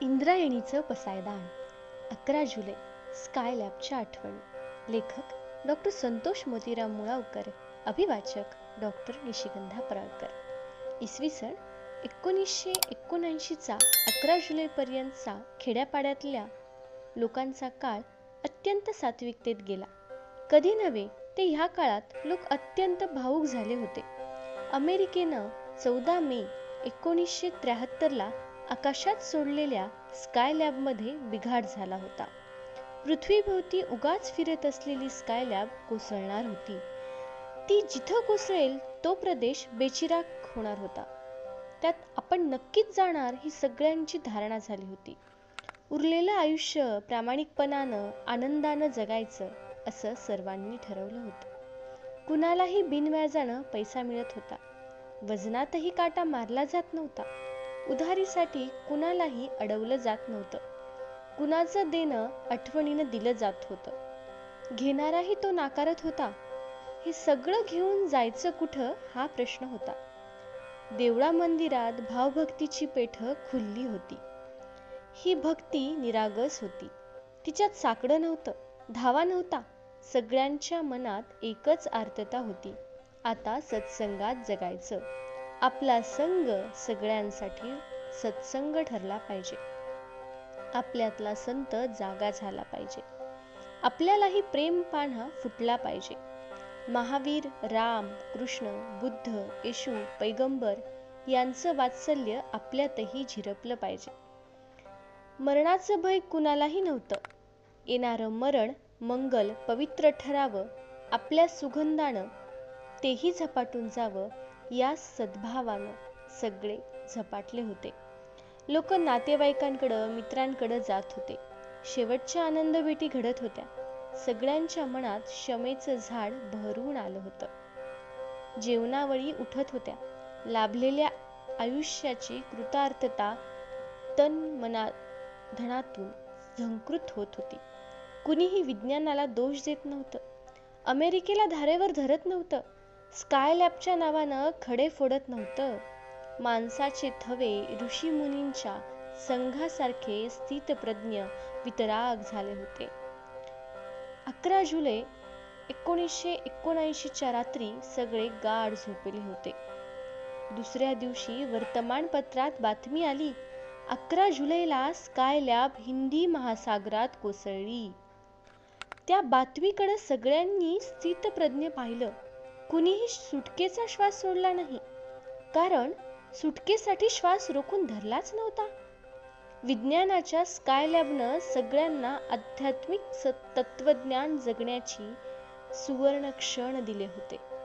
इंद्रायणीचं पसायदान. अकरा जुलै स्काय लॅबच्या आठवणी. लेखक डॉक्टर संतोष मोतीराम मुळावकर. अभिवाचक डॉक्टर निशिगंधा पराळकर. इसवी सन एकोणीसशे एकोणऐंशीचा अकरा जुलैपर्यंतचा खेड्यापाड्यातल्या लोकांचा काळ अत्यंत सात्विकतेत गेला. कधी नव्हे ते ह्या काळात लोक अत्यंत भावूक झाले होते. अमेरिकेनं चौदा मे एकोणीसशे त्र्याहत्तरला आकाशात सोडलेल्या स्काय लॅबमध्ये बिघाड झाला होता. पृथ्वीभोवती उगाच फिरत असलेली स्काय लॅब कोसळणार होती. ती जिथं कोसळेल तो प्रदेश बेचिराग होणार होता. त्यात आपण नक्कीच जाणार ही सगळ्यांची धारणा झाली होती. उरलेलं आयुष्य प्रामाणिकपणानं आनंदानं जगायचं असं सर्वांनी ठरवलं होतं. कुणालाही बिनव्याजानं पैसा मिळत होता. वजनातही काटा मारला जात नव्हता. उधारीसाठी कुणालाही अडवलं जात नव्हतं. कुणाचं देणं आठवणीनं दिलं जात होतं. घेणाराही तो नाकारत होता. हे सगळं घेऊन जायचं कुठं? हा प्रश्न होता. देवळा मंदिरात भावभक्तीची पेठ खुलली होती. ही भक्ती निरागस होती. तिच्यात साकडं नव्हतं धावा नव्हता. सगळ्यांच्या मनात एकच आर्तता होती. आता सत्संगात जगायचं. आपला संघ सगळ्यांसाठी सत्संग ठरला पाहिजे. आपल्यातला संत जागा झाला पाहिजे. आपल्यालाही प्रेम पान्हा फुटला पाहिजे. महावीर राम कृष्ण बुद्ध येशू पैगंबर यांचं वात्सल्य आपल्यातही झिरपलं पाहिजे. मरणाचं भय कुणालाही नव्हतं. येणारं मरण मंगल पवित्र ठरावं आपल्या सुगंधानं तेही झपाटून जावं या सद्भावानं सगळे झपाटले होते. लोक नातेवाईकांकडं मित्रांकडं जात होते. शेवटच्या आनंद भेटी घडत होत्या. सगळ्यांच्या मनात क्षमेचं झाड बहरून आलं होतं. जेवणावळी उठत होत्या. लाभलेल्या आयुष्याची कृतार्थता तन मना धनातून झंकृत होत होती. कुणीही विज्ञानाला दोष देत नव्हतं. अमेरिकेला धारेवर धरत नव्हतं. स्कायलॅबच्या नावानं खडे फोडत नव्हतं. माणसाचे थवे ऋषीमुनींच्या संघासारखे स्थितप्रज्ञ वितराग झाले होते. अकरा जुलै एकोणीसशे एकोणऐंशीच्या रात्री सगळे गाढ झोपेले होते. दुसऱ्या दिवशी वर्तमानपत्रात बातमी आली अकरा जुलैला स्कायलॅब हिंदी महासागरात कोसळली. त्या बातमीकडे सगळ्यांनी स्थितप्रज्ञ पाहिलं. कुणीही सुटकेचा श्वास सोडला नाही. कारण सुटकेसाठी श्वास रोखून धरलाच नव्हता. विज्ञानाच्या स्काय लॅबनं सगळ्यांना आध्यात्मिक तत्वज्ञान जगण्याची सुवर्ण क्षण दिले होते.